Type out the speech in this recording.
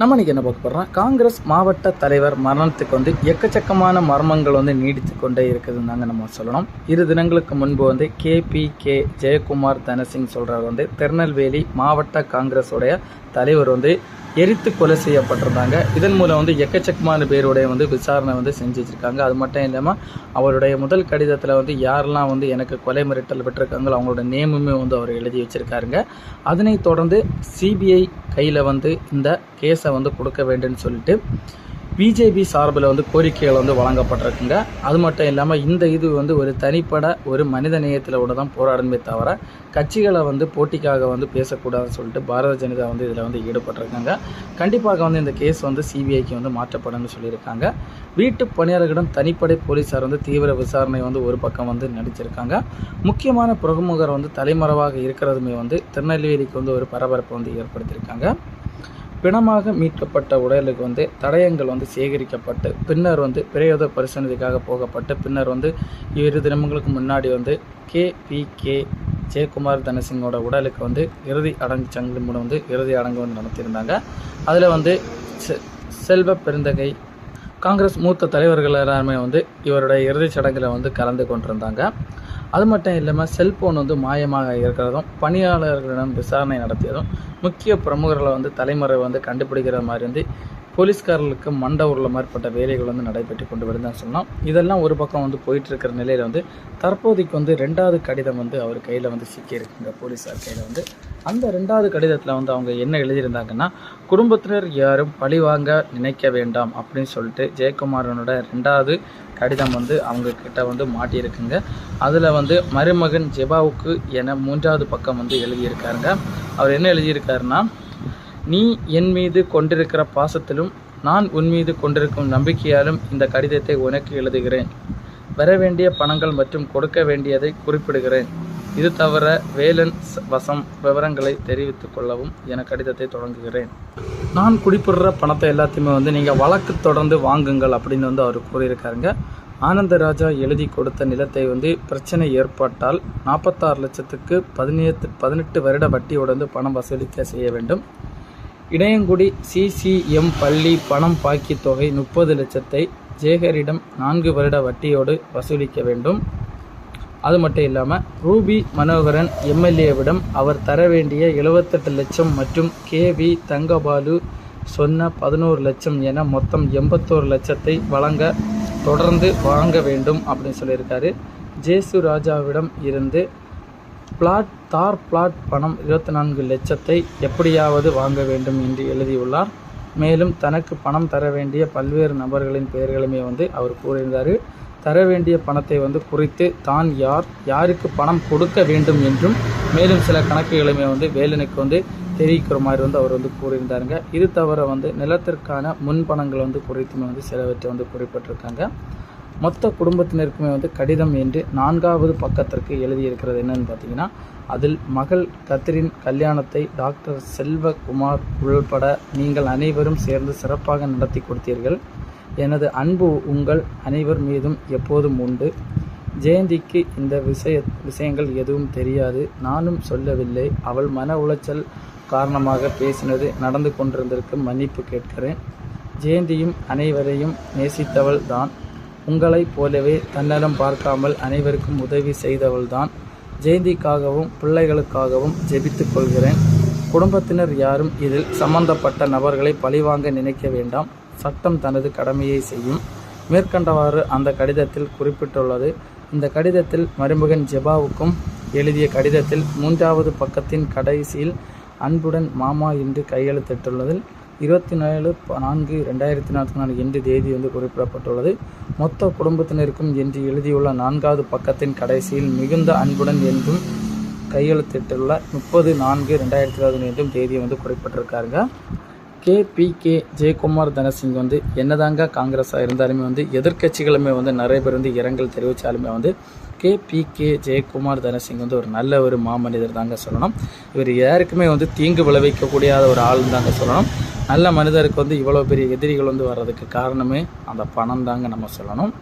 நம்ம இன்னைக்கு என்ன பார்க்க போறோம் காங்கிரஸ் மாவட்ட தலைவர் மரணத்துக்கு வந்து எக்கச்சக்கமான மர்மங்கள் வந்து நீடித்து கொண்டே இருக்குதுன்னு தாங்க நம்ம சொல்லணும். இரு தினங்களுக்கு முன்பு வந்து K P K Jayakumar Dhanasingh சொல்கிறார் வந்து திருநெல்வேலி மாவட்ட காங்கிரஸுடைய தலைவர் வந்து எரித்து கொலை செய்யப்பட்டிருந்தாங்க. இதன் மூலம் வந்து எக்கச்சக்கமான பேருடைய வந்து விசாரணை வந்து செஞ்சு வச்சுருக்காங்க அது மட்டும் இல்லாமல் அவருடைய முதல் கடிதத்தில் வந்து யாரெல்லாம் வந்து எனக்கு கொலை மிரட்டல் பெற்றிருக்காங்களோ அவங்களோட நேமுமே வந்து அவர் எழுதி வச்சுருக்காருங்க. அதனைத் தொடர்ந்து சிபிஐ கையில் வந்து இந்த கேஸை வந்து கொடுக்க வேண்டும்னு சொல்லிட்டு பிஜேபி சார்பில் வந்து கோரிக்கைகள் வந்து வழங்கப்பட்டிருக்குங்க. அது மட்டும் இல்லாமல் இந்த இது வந்து ஒரு தனிப்பட ஒரு மனித நேயத்தில் கூட தான் போராடணுமே தவிர கட்சிகளை வந்து போட்டிக்காக வந்து பேசக்கூடாதுன்னு சொல்லிட்டு பாரதிய ஜனதா வந்து இதில் வந்து ஈடுபட்டிருக்காங்க. கண்டிப்பாக வந்து இந்த கேஸ் வந்து சிபிஐக்கு வந்து மாற்றப்படும்னு சொல்லியிருக்காங்க. வீட்டு பணியாளர்களிடம் தனிப்படை போலீஸார் வந்து தீவிர விசாரணை வந்து ஒரு பக்கம் வந்து நடிச்சிருக்காங்க. முக்கியமான பிரமுகர் வந்து தலைமறைவாக இருக்கிறதுமே வந்து திருநெல்வேலிக்கு வந்து ஒரு பரபரப்பை வந்து ஏற்படுத்தியிருக்காங்க. பிணமாக மீட்கப்பட்ட உடலுக்கு வந்து தடயங்கள் வந்து சேகரிக்கப்பட்டு பின்னர் வந்து பிரயோத பரிசோதனைக்காக போகப்பட்டு பின்னர் வந்து இரு தினங்களுக்கு முன்னாடி வந்து கே. பி. கே. ஜெயக்குமார் தனசிங்கோட உடலுக்கு வந்து இறுதி அடங்கு சங்கிலி மூலம் வந்து இறுதி அடங்கு வந்து நடத்தியிருந்தாங்க. அதில் வந்து செ- செல்வ பெருந்தகை காங்கிரஸ் மூத்த தலைவர்கள் எல்லாருமே வந்து இவருடைய இறுதிச் சடங்கில் வந்து கலந்து கொண்டிருந்தாங்க. அது மட்டும் இல்லாமல் செல்போன் வந்து மாயமாக இருக்கிறதும் பணியாளர்களிடம் விசாரணை நடத்தியதும் முக்கிய பிரமுகர்களை வந்து தலைமுறை வந்து கண்டுபிடிக்கிற மாதிரி வந்து போலீஸ்காரர்களுக்கு மண்ட உருள மாதிரிப்பட்ட வேலைகள் வந்து நடைபெற்று கொண்டு வருதுன்னு சொன்னோம் இதெல்லாம் ஒரு பக்கம் வந்து போயிட்டு இருக்கிற நிலையில் வந்து தற்போதைக்கு வந்து ரெண்டாவது கடிதம் வந்து அவர் கையில் வந்து சிக்கியிருக்குங்க போலீஸார் கையில் வந்து. அந்த ரெண்டாவது கடிதத்தில் வந்து அவங்க என்ன எழுதியிருந்தாங்கன்னா குடும்பத்தினர் யாரும் பழிவாங்க நினைக்க வேண்டாம் அப்படின்னு சொல்லிட்டு ஜெயக்குமாரனோட ரெண்டாவது கடிதம் வந்து அவங்கக்கிட்ட வந்து மாட்டியிருக்குங்க. அதில் வந்து மருமகன் ஜெபாவுக்கு என மூன்றாவது பக்கம் வந்து எழுதியிருக்காருங்க. அவர் என்ன எழுதியிருக்காருன்னா நீ என் மீது கொண்டிருக்கிற பாசத்திலும் நான் உன் மீது கொண்டிருக்கும் நம்பிக்கையாலும் இந்த கடிதத்தை உனக்கு எழுதுகிறேன். வர வேண்டிய பணங்கள் மற்றும் கொடுக்க வேண்டியதை குறிப்பிடுகிறேன். இது தவிர வேலன் வசம் விவரங்களை தெரிவித்துக் கொள்ளவும் என கடிதத்தை தொடங்குகிறேன். நான் குடிப்படுற பணத்தை எல்லாத்தையுமே வந்து நீங்கள் வழக்கு தொடர்ந்து வாங்குங்கள் அப்படின்னு வந்து அவர் கூறியிருக்காருங்க. ஆனந்தராஜா எழுதி கொடுத்த நிலத்தை வந்து பிரச்சனை ஏற்பட்டால் நாற்பத்தாறு லட்சத்துக்கு பதினேழு பதினெட்டு வருட வட்டியோடு வந்து பணம் வசூலிக்க செய்ய வேண்டும். இடையங்குடி சிசிஎம் பள்ளி பணம் பாக்கி தொகை முப்பது லட்சத்தை ஜேகரிடம் நான்கு வருட வட்டியோடு வசூலிக்க வேண்டும். அது மட்டும் இல்லாமல் ரூபி மனோகரன் எம்எல்ஏவிடம் அவர் தர வேண்டிய எழுபத்தெட்டு லட்சம் மற்றும் கேவி தங்கபாலு சொன்ன பதினோரு லட்சம் என மொத்தம் எண்பத்தோரு லட்சத்தை வழங்க தொடர்ந்து வாங்க வேண்டும் அப்படின்னு சொல்லியிருக்காரு. ஜேசு ராஜாவிடம் இருந்து பிளாட் தார் பிளாட் பணம் இருபத்தி நான்கு லட்சத்தை எப்படியாவது வாங்க வேண்டும் என்று எழுதியுள்ளார். மேலும் தனக்கு பணம் தர வேண்டிய பல்வேறு நபர்களின் பெயர்களுமே வந்து அவர் கூறியிருந்தார். தர வேண்டிய பணத்தை வந்து குறித்து தான் யார் யாருக்கு பணம் கொடுக்க வேண்டும் என்றும் மேலும் சில கணக்குகளுமே வந்து வேலனுக்கு வந்து தெரிவிக்கிற மாதிரி வந்து அவர் வந்து கூறியிருந்தாருங்க. இது தவிர வந்து நிலத்திற்கான முன்பணங்கள் வந்து குறித்துமே வந்து சிலவற்றை வந்து குறிப்பிட்டிருக்காங்க. மொத்த குடும்பத்தினருக்குமே வந்து கடிதம் என்று நான்காவது பக்கத்திற்கு எழுதியிருக்கிறது என்னன்னு பார்த்தீங்கன்னா அதில் மகள் கத்திரின் கல்யாணத்தை டாக்டர் செல்வகுமார் உள்பட நீங்கள் அனைவரும் சேர்ந்து சிறப்பாக நடத்தி கொடுத்தீர்கள். எனது அன்பு உங்கள் அனைவர் மீதும் எப்போதும் உண்டு. ஜெயந்திக்கு இந்த விஷய விஷயங்கள் எதுவும் தெரியாது. நானும் சொல்லவில்லை. அவள் மன உளைச்சல் காரணமாக பேசினது நடந்து கொண்டிருந்திருக்கு மன்னிப்பு கேட்கிறேன். ஜெயந்தியும் அனைவரையும் நேசித்தவள் தான் உங்களைப் போலவே தன்னலம் பார்க்காமல் அனைவருக்கும் உதவி செய்தவள்தான். ஜெயந்திக்காகவும் பிள்ளைகளுக்காகவும் ஜெபித்து கொள்கிறேன். குடும்பத்தினர் யாரும் இதில் சம்பந்தப்பட்ட நபர்களை பழிவாங்க நினைக்க வேண்டாம். சட்டம் தனது கடமையை செய்யும். மேற்கண்டவாறு அந்த கடிதத்தில் குறிப்பிட்டுள்ளது. இந்த கடிதத்தில் மருமகன் ஜெபாவுக்கும் எழுதிய கடிதத்தில் மூன்றாவது பக்கத்தின் கடைசியில் அன்புடன் மாமா என்று கையெழுத்திட்டுள்ளதில் இருபத்தி நாலு நான்கு ரெண்டாயிரத்தி நாற்பத்தி நாலு என்று தேதி வந்து குறிப்பிடப்பட்டுள்ளது. மொத்த குடும்பத்தினருக்கும் என்று எழுதியுள்ள நான்காவது பக்கத்தின் கடைசியில் மிகுந்த அன்புடன் என்றும் கையெழுத்திட்டுள்ள முப்பது நான்கு ரெண்டாயிரத்தி இருபது என்றும் தேதியை வந்து குறிப்பிட்டிருக்காருங்க. K. P. K. Jayakumar Dhanasingh வந்து என்னதாங்க காங்கிரஸாக இருந்தாலுமே வந்து எதிர்க்கட்சிகளுமே வந்து நிறைய பேர் வந்து இரங்கல் தெரிவித்தாலுமே வந்து K. P. K. Jayakumar Dhanasingh வந்து ஒரு நல்ல ஒரு மாமனிதர் தாங்க சொல்லணும். இவர் யாருக்குமே வந்து தீங்கு விளைவிக்கக்கூடியாத ஒரு ஆள் தாங்க சொல்லணும். நல்ல மனிதருக்கு வந்து இவ்வளோ பெரிய எதிரிகள் வந்து வர்றதுக்கு காரணமே அந்த பணம் தாங்க நம்ம சொல்லணும்.